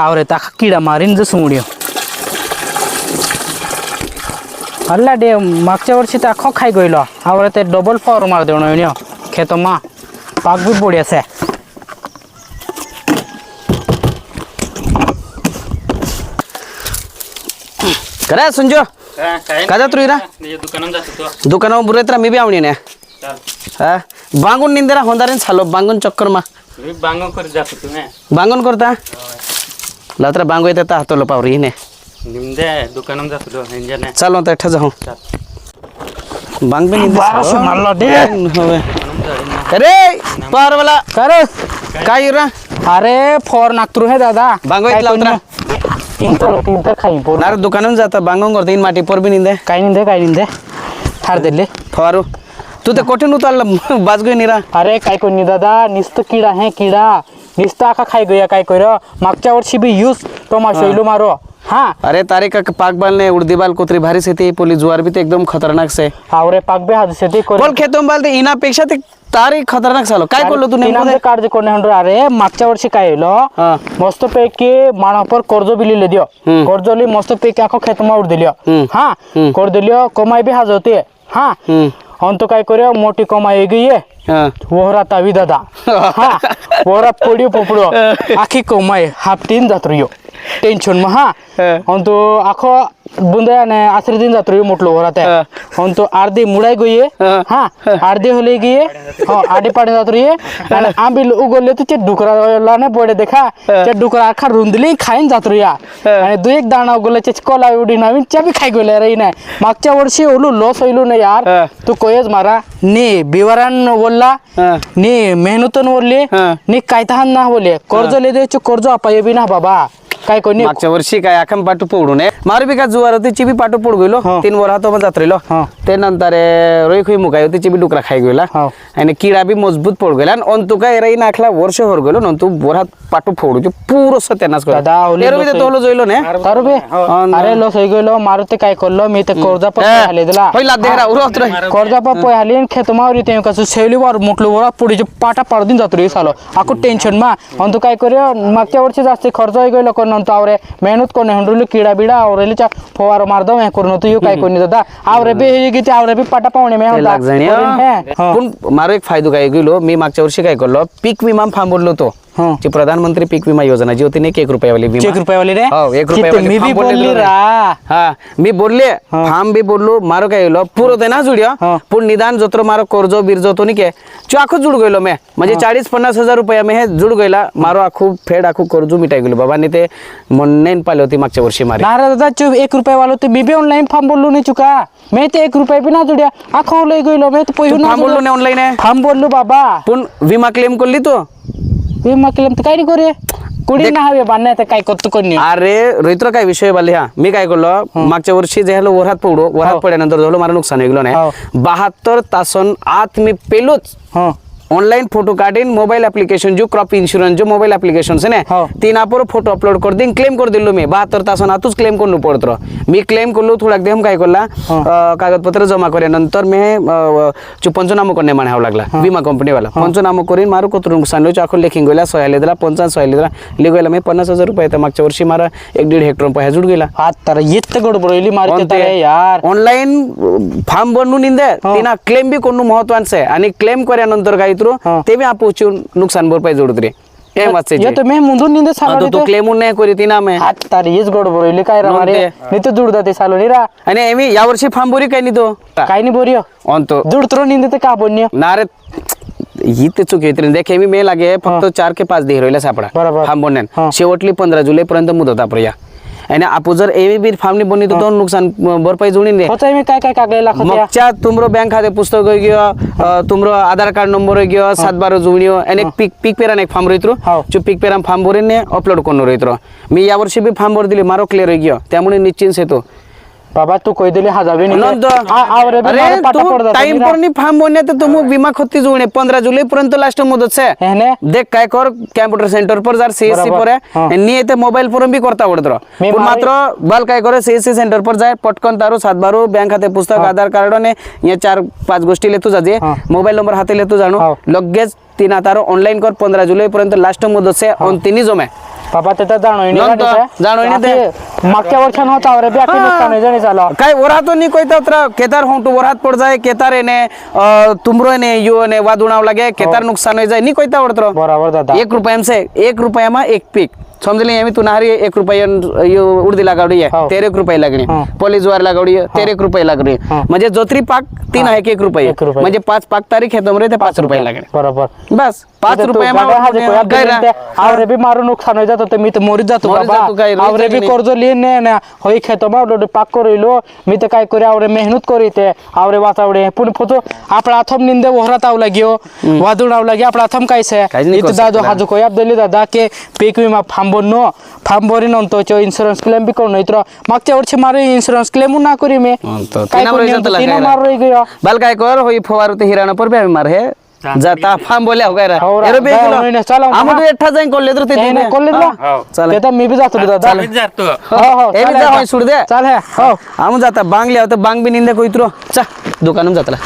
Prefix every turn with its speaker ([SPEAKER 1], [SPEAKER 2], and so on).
[SPEAKER 1] आवरे ताका किडा मारीन जसं उड्यो अल्ला डे मागच्या वर्षी तर अख्खो खाई गयलो आवरे ते डबल फॉर मार देवण येण्यो खेतो मा पाक बी बढिया से
[SPEAKER 2] खरं संजो काय जातो रे
[SPEAKER 1] दुकानात जातो तो
[SPEAKER 2] दुकानावर बुरेत मी बी आवणी ने हा बांगून निंदेरा ता हातोलो पावरी हिने.
[SPEAKER 1] निमदे दुकानात जातो तो इंजन
[SPEAKER 2] चालो तर ठजा हो. बांग बी निंदे
[SPEAKER 1] मारला डे
[SPEAKER 2] होवे अरे पारवाला.
[SPEAKER 1] करे
[SPEAKER 2] काय? इरा?
[SPEAKER 1] अरे फॉर नागतरू हे दादा.
[SPEAKER 2] बांगो इथला उतरा
[SPEAKER 1] तीन तर खाई पोर.
[SPEAKER 2] नार दुकानावर जाता बांगून करता इन माटी पोर बी निंदे
[SPEAKER 1] काय निंदे काय निंदे ठार दिले.
[SPEAKER 2] फवारू. तू ते कोठे उतारलं बाजगो निरा
[SPEAKER 1] अरे काय कोणी दादा? नुसतं किडा हे किडा. नुसतं आका खाय गया काय कर? मागच्या वर्षी बी यूज टोमा शैलू मारो। हा।
[SPEAKER 2] अरे तारे का पाक बाल ने उड़दी बाल कोतरी भारी से ती पोली जुआर भी ते एकदम खतरनाक से।
[SPEAKER 1] आवरे पाक बे हात से
[SPEAKER 2] बोल खेतों बाल ते इनापेक्षा ते तारे खतरनाक झालो काय बोललो तू नेमकं
[SPEAKER 1] काळजी कोणी म्हणतो अरे मागच्या वर्षी काय येलो
[SPEAKER 2] हा.
[SPEAKER 1] मस्त पैकी माणापर कर्ज बी लिहिले दियो. कर्ज ली मस्त पैकी आखो खेतमा उड दिलियो. हा. कर दिलियो कमाई बी हाजवते हा। हम तो काय करूया मोठी कमाई गई है
[SPEAKER 2] हा.
[SPEAKER 1] वोहरा तावी दादा. हा वोहरा पोडियो पोपडो आखी कमाई हापटीन टेन्शन मा. हम तो आखो बुंदे ने आसरी दिन जात्रियो मोटलो वोहरा ते अर्धी मुडाई गई
[SPEAKER 2] हा.
[SPEAKER 1] हा. अर्धी होले गई हाँ आडी पाडी जात्रिये आणि आंबी उगवले तर ते डुकरा ने पडे देखा. डुकरा आखा रुंदली खाईन जात्रिया आणि दु एक दाणा उगवले ते कोला एवढी नवीन च्या बी खाई गेले रे नाही मागच्या वर्षी ओलू लॉस होईलू नाही यार. तू कोयच मारा. नी बिवारान बोलला. नी मेहनतन बोलले
[SPEAKER 2] हा.
[SPEAKER 1] नी काय तहान ना बोले कर्ज ले द्यायचे कर्ज अपाय बी ना बाबा. काय कोणी
[SPEAKER 2] मागच्या वर्षी काय अखम पाटू पोडू नये मारू बी का जुवार होती चिबी पाटू पोड गेलो
[SPEAKER 1] हा.
[SPEAKER 2] तीन वर हातो पण जात्रेलो.
[SPEAKER 1] हा.
[SPEAKER 2] ते नंतर रोई खुई मुकाय होती चिबी डुकरा खाई गेला.
[SPEAKER 1] हा.
[SPEAKER 2] आणि किडा बी मजबूत पड गेला. आणि अंतु काय राई नाखला वर्ष होर गेलो नंतु बोरात पाटू फोडू पूर सत्यानाश
[SPEAKER 1] दादा,
[SPEAKER 2] ते
[SPEAKER 1] लोकं-
[SPEAKER 2] तोलो जोइलो ने?
[SPEAKER 1] बे
[SPEAKER 2] हा.
[SPEAKER 1] अरे लॉस होई गेलो मारुती काय करलो मी ते कर्जा पण
[SPEAKER 2] ए,
[SPEAKER 1] हाले दिला
[SPEAKER 2] पहिला देहरा उरो उतरे
[SPEAKER 1] कर्जा पप्पा हाली खेत मावरी ते कसं शैली वार मुटलो वरा पुढे पाटा पाडून जातो रे सालो. आको टेन्शन मा. आणि तू काय करूया मागच्या वर्षी जास्त खर्च होई गेलो कोण नंतर आवरे मेहनत कोण हंडुली किडा बिडा आवरेलीच्या फवार मार दो हे करून तू यो काय कोणी दादा आवरे बे गीते आवरे बी पाटा पावणे मे
[SPEAKER 2] ते लाग पण मारो एक फायदो काय गेलो मी मागच्या वर्षी काय करलो पीक विमा फार्म बोललो तो
[SPEAKER 1] हा.
[SPEAKER 2] जी प्रधानमंत्री पीक विमा योजना जी होती ना एक एक रुपयावाली विमा?
[SPEAKER 1] एक रुपयावाली रे?
[SPEAKER 2] हो एक
[SPEAKER 1] किती?
[SPEAKER 2] रुपयावाली
[SPEAKER 1] मी बी
[SPEAKER 2] फार्म बोलले.
[SPEAKER 1] रा.
[SPEAKER 2] हा मी बोलले
[SPEAKER 1] हा.
[SPEAKER 2] फार्म बी बोललो मारो काय गेलो पुरो ते ना जुडियो
[SPEAKER 1] हा.
[SPEAKER 2] पण निदान जोत्र मारो कर्जो बिरजो तो निके चो आखो जुड गेलो मैं म्हणजे चाळीस पन्नास हजार रुपया में हे जुड गेला मारो आखू फेड आखू कर्जो मिटाई गेलो. बाबा ते म्हणणे पाले होती मागच्या वर्षी मारे.
[SPEAKER 1] नारा दादा चुप एक रुपया वालो तो मी बी ऑनलाइन फार्म बोललो नाही चुका. मैं ते एक रुपया बी ना जुड्या आखो लय गेलो मैं तो ना
[SPEAKER 2] फार्म बोललो नाही ऑनलाईन आहे
[SPEAKER 1] फार्म बोललो बाबा.
[SPEAKER 2] पण विमा क्लेम करली तो?
[SPEAKER 1] विमा केलं तर काय नाही करूया कुडी ना हवे बांधण्या तर काय करतो कोणी?
[SPEAKER 2] अरे रोहित्र काय विषय बाले हा? मी काय करलो मागच्या वर्षी जे हलो वरात पडलो वरात
[SPEAKER 1] हो.
[SPEAKER 2] पडल्यानंतर झालं मला नुकसान
[SPEAKER 1] हो.
[SPEAKER 2] नाही बहात्तर तासन आत मी पेलोच.
[SPEAKER 1] हा
[SPEAKER 2] ऑनलाईन फोटो काढीन मोबाईल ऍप्लिकेशन जो क्रॉप इन्शुरन्स जो मोबाईल ऍप्लिकेशन से
[SPEAKER 1] हो.
[SPEAKER 2] ना तीन पर फोटो अपलोड कर दिन क्लेम कर दिलो मी. बहात्तर तासन आतूच क्लेम करू पडतो मी क्लेम करलो थोडा देम काय करला अं, कागदपत्र जमा नंतर मी जो पंचनामा करणे म्हणावं लागला विमा कंपनीवाला. पंचनामा करीन मारू कोत्र नुकसान होईल आखो लेखिंग गेला सोयाले दिला पंचावन्न सोयाले दिला लिगोयला मी पन्नास हजार रुपये मागच्या वर्षी मारा एक दीड हेक्टर रुपये जुड गेला.
[SPEAKER 1] येत गडबडली मारते तर यार?
[SPEAKER 2] ऑनलाईन फार्म बनवून इंदे
[SPEAKER 1] हो.
[SPEAKER 2] तिना क्लेम बी करणं महत्वाचं आहे. आणि क्लेम कर्यानंतर काय इतरू
[SPEAKER 1] हो.
[SPEAKER 2] ते बी आपोवची नुकसान भरपाई जोडत रे हे
[SPEAKER 1] मी निंदे
[SPEAKER 2] हा, तो तू
[SPEAKER 1] सालो
[SPEAKER 2] क्लेम नाही करी तिना मे
[SPEAKER 1] हात तर हेच गडबडली काय रा मारे
[SPEAKER 2] ते.
[SPEAKER 1] मी सालो नी रा.
[SPEAKER 2] आणि एमी यावर्षी फार्म बोरी काय नाही तो
[SPEAKER 1] काय नाही बोरियो
[SPEAKER 2] ऑन तो
[SPEAKER 1] जुडतो निंदे ते का बोलनियो
[SPEAKER 2] नारे ही ते चुकी येते देखे मी मे लागे फक्त चार के पाच दे राहिला सापडा. फार्म
[SPEAKER 1] हा.
[SPEAKER 2] शेवटली पंधरा जुलै पर्यंत मुदत आपल्या आणि आपण जर एवी बी फार्मनी बनी तो दोन नुकसान भरपाई
[SPEAKER 1] होता मी काय काय कागले लागत
[SPEAKER 2] मगच्या तुमरो बँक खाते पुस्तक अ, तुमरो आधार कार्ड नंबर गयो सात बारो जुळणियो आणि पीक पीक पेरान एक फॉर्म रहितरो
[SPEAKER 1] हो.
[SPEAKER 2] जो पीक पेरान फॉर्म भरून अपलोड करून रहितरो मी यावर्षी बी फॉर्म भर दिली मारो क्लिअर होई गयो त्यामुळे निश्चिंत येतो.
[SPEAKER 1] बाबा तू कोई दिली हजार
[SPEAKER 2] नंतर अरे तू टाइम पर नहीं फार्म बनने तो तुम विमा खोती जुळणे पंधरा जुलै पर्यंत लास्ट मुदत से देख काय कर कॅम्प्युटर सेंटर पर जार सीएससी. पर
[SPEAKER 1] हा.
[SPEAKER 2] आहे नी येते मोबाईल पर बी करता आवडत
[SPEAKER 1] मारी-
[SPEAKER 2] मात्र बाल काय करे सीएससी सेंटर पर जाय पटकन तारो सातबारो बँक खाते पुस्तक आधार कार्ड ने या चार पाच गोष्टी लेतो जाजे
[SPEAKER 1] हा.
[SPEAKER 2] मोबाईल नंबर हाते लेतो जाणो
[SPEAKER 1] हो.
[SPEAKER 2] लगेच तीन तारो ऑनलाईन कर पंधरा जुलै पर्यंत लास्ट मुदत से ऑन तिन्ही जमे
[SPEAKER 1] बाबा ते तर जाणवय मागच्या वर्षान होता अरे बॅकी नुकसान झालं
[SPEAKER 2] काय वरातो नहीं कोई तत्र केतार हों तो वरात पड़ जाए केतार ने तुमरो ने यो ने वादुणाव लगे केतार नुकसान हो जाए नहीं कोई तावड़तरो
[SPEAKER 1] बरोबर दादा.
[SPEAKER 2] एक रुपया से एक रुपया में एक पीक. समजली आम्ही तू नारी एक रुपया यो उडदी लागावडी आहे
[SPEAKER 1] हो.
[SPEAKER 2] तेरे एक रुपये लागणे.
[SPEAKER 1] हो.
[SPEAKER 2] पोलीस ज्वार लागावडी आहे तेरे एक रुपये लागणे.
[SPEAKER 1] हो.
[SPEAKER 2] म्हणजे जोत्री पाक तीन आहे की एक रुपये. म्हणजे पाच पाक तारीख आहे तमरे ते पाच रुपये लागणे.
[SPEAKER 1] बरोबर.
[SPEAKER 2] बस पाच रुपये?
[SPEAKER 1] आवरे बी मारून नुकसान होई जातो मी तर मोरीत जातो आवरे बी कर्ज लिहिन ना होई खेतो मा ओडे पाक करिलो मी तर काय करी आवरे मेहनत करी ते आवरे वाचावडे पुणे फोतो आपला अथम निंदे ओहरात आव लाग्यो वादुण आव लाग्यो आपला अथम काय
[SPEAKER 2] नाही
[SPEAKER 1] इथं
[SPEAKER 2] करू
[SPEAKER 1] दादो. हाजो को याब दिली दादा के पीक विमा फांबोन नो फांबोरी नंतो चो इन्शुरन्स क्लेम बी करून इतर मागच्या वर्षी मारे इन्शुरन्स क्लेम ना करी मी.
[SPEAKER 2] हं, तो.
[SPEAKER 1] मार
[SPEAKER 2] बाल काय कर होई फवारू ते हिराणा पर बे मार हे. जाता फाम बोल्या हो काय रा?
[SPEAKER 1] हो
[SPEAKER 2] एरो बे
[SPEAKER 1] जा,
[SPEAKER 2] किलो.
[SPEAKER 1] चला,
[SPEAKER 2] आम्ही
[SPEAKER 1] हा.
[SPEAKER 2] तू एकटा जाईन कोल्ले तर ते
[SPEAKER 1] नाही, कोल्हे तुला?
[SPEAKER 2] चला
[SPEAKER 1] ते मी बी जातो दादा.
[SPEAKER 3] चालत जातो.
[SPEAKER 1] हो हो
[SPEAKER 2] हे बी
[SPEAKER 1] चालेल
[SPEAKER 2] जा? होय, सोड दे.
[SPEAKER 1] चाल हे. हो
[SPEAKER 2] आम्ही जाता बांगले होतं बांग बी निंदे कोई तुरो चा दुकानून जातला